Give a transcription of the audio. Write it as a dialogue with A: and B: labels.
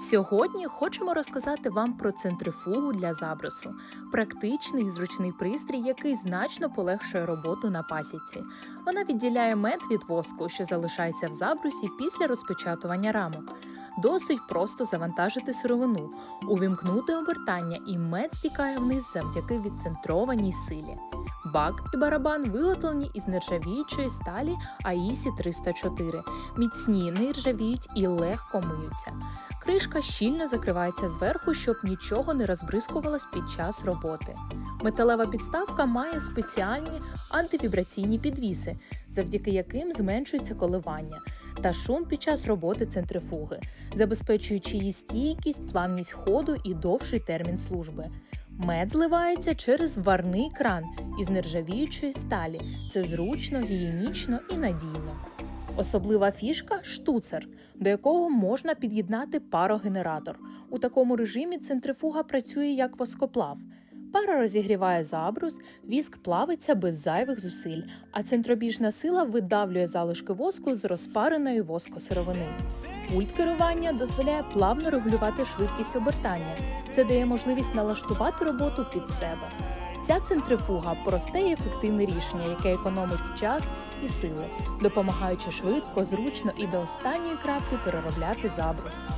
A: Сьогодні хочемо розказати вам про центрифугу для забросу практичний і зручний пристрій, який значно полегшує роботу на пасіці. Вона відділяє мед від воску, що залишається в забрусі після розпечатування рамок. Досить просто завантажити сировину, увімкнути обертання, і мед стікає вниз завдяки відцентрованій силі. Бак і барабан виготовлені із нержавіючої сталі АІСі 304. Міцні, не ржавіють і легко миються. Кришка щільно закривається зверху, щоб нічого не розбризкувалось під час роботи. Металева підставка має спеціальні антивібраційні підвіси, завдяки яким зменшується коливання та шум під час роботи центрифуги, забезпечуючи її стійкість, плавність ходу і довший термін служби. Мед зливається через варний кран із нержавіючої сталі. Це зручно, гігієнічно і надійно. Особлива фішка штуцер, до якого можна під'єднати парогенератор. У такому режимі центрифуга працює як воскоплав. Пара розігріває забрус, віск плавиться без зайвих зусиль, а центробіжна сила видавлює залишки воску з розпареної воскосировини. Пульт керування дозволяє плавно регулювати швидкість обертання. Це дає можливість налаштувати роботу під себе. Ця центрифуга просте і ефективне рішення, яке економить час і сили, допомагаючи швидко, зручно і до останньої краплі переробляти забрус.